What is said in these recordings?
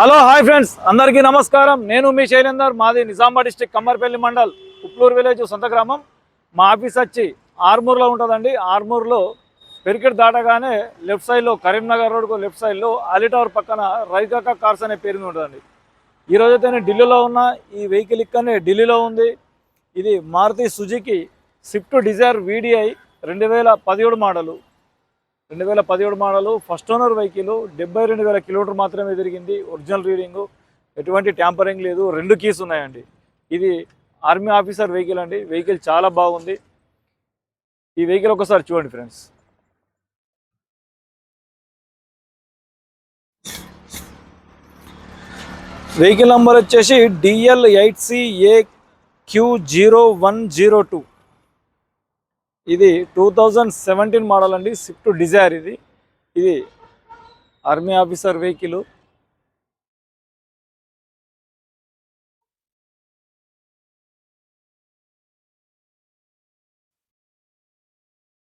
Hello hi friends. అందరికీ నమస్కారం. నేను మీ శైలేందర్ మాది నిజామాబాద్ డిస్టిక్ కమ్మర్పల్లి మండల్ ఉప్లూరు విలేజ్ సొంత గ్రామం. మా ఆఫీస్ వచ్చి ఆర్మూర్లో ఉంటుందండి. ఆర్మూర్లో పెరికెట్ దాటగానే లెఫ్ట్ సైడ్లో కరీంనగర్ రోడ్కు లెఫ్ట్ సైడ్లో అలీటవర్ పక్కన రైకాక కార్స్ అనే పేరు ఉంటుందండి. ఈ నేను ఢిల్లీలో ఉన్న ఈ వెహికల్ ఇక్కడనే ఢిల్లీలో ఉంది. ఇది Maruti Suzuki Swift Dzire VDI రెండు వేల పదిహేడు మోడలు. రెండు వేల పదిహేడు మోడలు ఫస్ట్ ఓనర్ వెహికల్ డెబ్బై రెండు వేల కిలోమీటర్ మాత్రమే తిరిగింది. Original reading. ఎటువంటి ట్యాంపరింగ్ లేదు. రెండు కీస్ ఉన్నాయండి. ఇది ఆర్మీ ఆఫీసర్ వెహికల్ అండి. వెహికల్ చాలా బాగుంది. ఈ వెహికల్ ఒకసారి చూడండి ఫ్రెండ్స్. వెహికల్ నంబర్ వచ్చేసి DL eight C A Q zero one zero two ఇది టూ థౌజండ్ సెవెంటీన్ మోడల్ అండి స్విఫ్ట్ డిజైర్ ఇది. ఇది army officer vehicle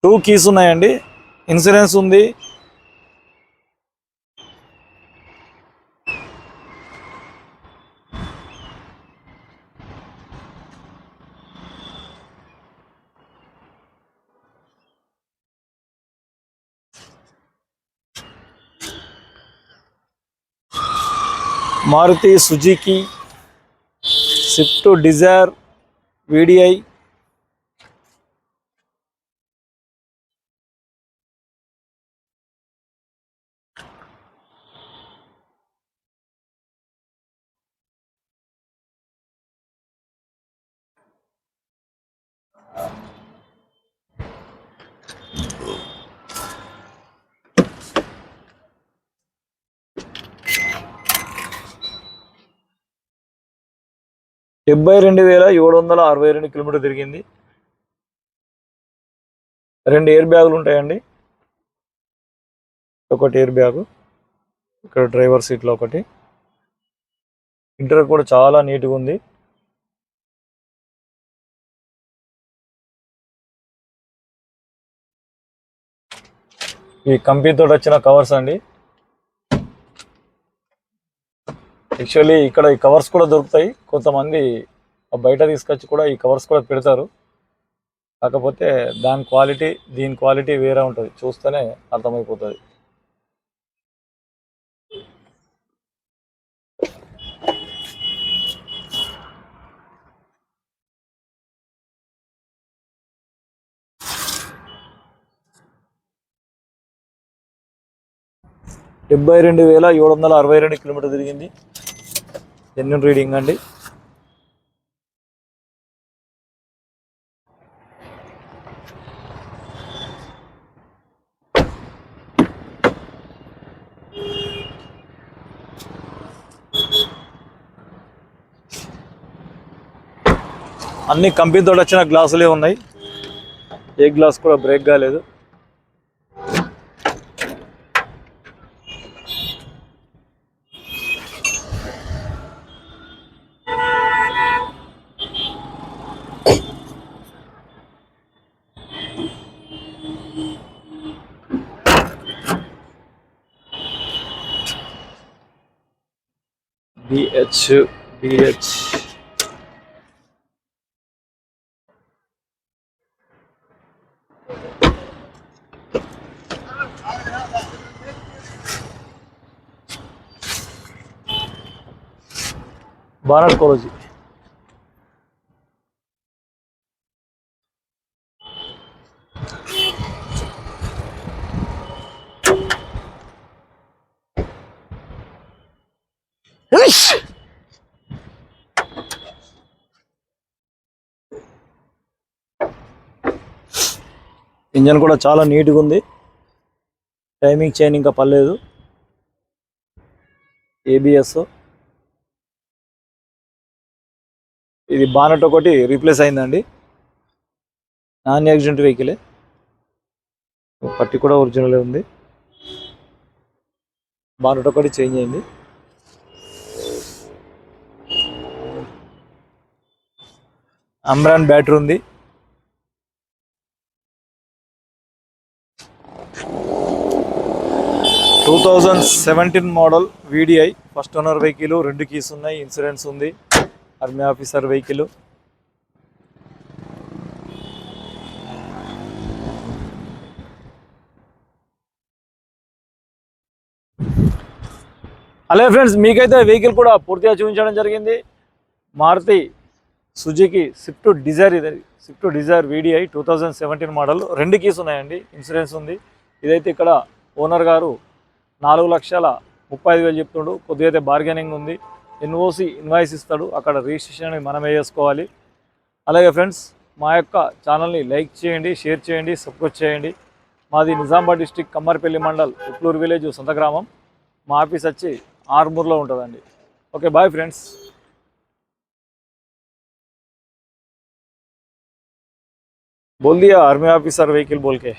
two keys ఉన్నాయండి. ఇన్సూరెన్స్ ఉంది. Maruti Suzuki Swift Dzire VDI డెబ్బై రెండు వేల ఏడు వందల అరవై రెండు కిలోమీటర్ తిరిగింది. రెండు ఎయిర్ బ్యాగులు ఉంటాయండి. ఒకటి ఎయిర్ బ్యాగు ఇక్కడ డ్రైవర్ సీట్లో ఒకటి. ఇంటర్ కూడా చాలా నీట్గా ఉంది. ఈ కంపెనీతో వచ్చిన కవర్స్ అండి. యాక్చువల్లీ ఇక్కడ ఈ కవర్స్ కూడా దొరుకుతాయి. కొంతమంది బయట తీసుకొచ్చి కూడా ఈ కవర్స్ కూడా పెడతారు. కాకపోతే దాని క్వాలిటీ దీని క్వాలిటీ వేరే ఉంటుంది. చూస్తేనే అర్థమైపోతుంది. డెబ్బై రెండు వేల ఏడు వందల అరవై రెండు కిలోమీటర్ తిరిగింది. జెన్యున్ రీడింగ్ అండి. అన్ని కంపెనీతో వచ్చిన గ్లాసులే ఉన్నాయి. ఏ గ్లాస్ కూడా బ్రేక్ కాలేదు. বিএচ বিএচ বারার কলেজে ఇంజన్ కూడా చాలా నీట్గా ఉంది. టైమింగ్ చైన్ ఇంకా పర్లేదు. ఏబిఎస్ ఇది బానట్ ఒకటి రీప్లేస్ అయిందండి. నాన్ యాక్సిడెంట్ వెహికలే పట్టి కూడా ఒరిజినలే ఉంది. బానట్ ఒకటి చేంజ్ అయింది. అమ్రాన్ బ్యాటరీ ఉంది. Two thousand seventeen model VDI first owner vehicle రెండు కీస్ ఉన్నాయి ఇన్సూరెన్స్ ఉంది ఆర్మీ ఆఫీసర్ వెహికల్ అలాగే ఫ్రెండ్స్ మీకైతే వెహికల్ కూడా పూర్తిగా చూపించడం జరిగింది. మారుతి సుజుకి స్విఫ్ట్ డిజైర్ ఇది. Swift Dzire VDI two thousand seventeen model రెండు కీస్ ఉన్నాయండి. ఇన్సూరెన్స్ ఉంది. ఇదైతే ఇక్కడ ఓనర్ గారు నాలుగు లక్షల ముప్పై ఐదు వేలు చెప్తుండు. కొద్దిగా అయితే బార్గెనింగ్ ఉంది. ఎన్ఓసి ఇన్వాయిస్ ఇస్తాడు. అక్కడ రిజిస్ట్రేషన్ మనమే చేసుకోవాలి. అలాగే ఫ్రెండ్స్ మా యొక్క ఛానల్ని లైక్ చేయండి షేర్ చేయండి సబ్స్క్రైబ్ చేయండి. మాది నిజామాబాద్ డిస్టిక్ కమ్మర్పల్లి మండల్ ఉప్లూరు విలేజ్ సొంత గ్రామం. మా ఆఫీస్ వచ్చి ఆర్మూర్లో ఉంటుందండి. ఓకే బాయ్ ఫ్రెండ్స్ बोल दिया आर्मी ऑफिसर व्हीकल बोल के।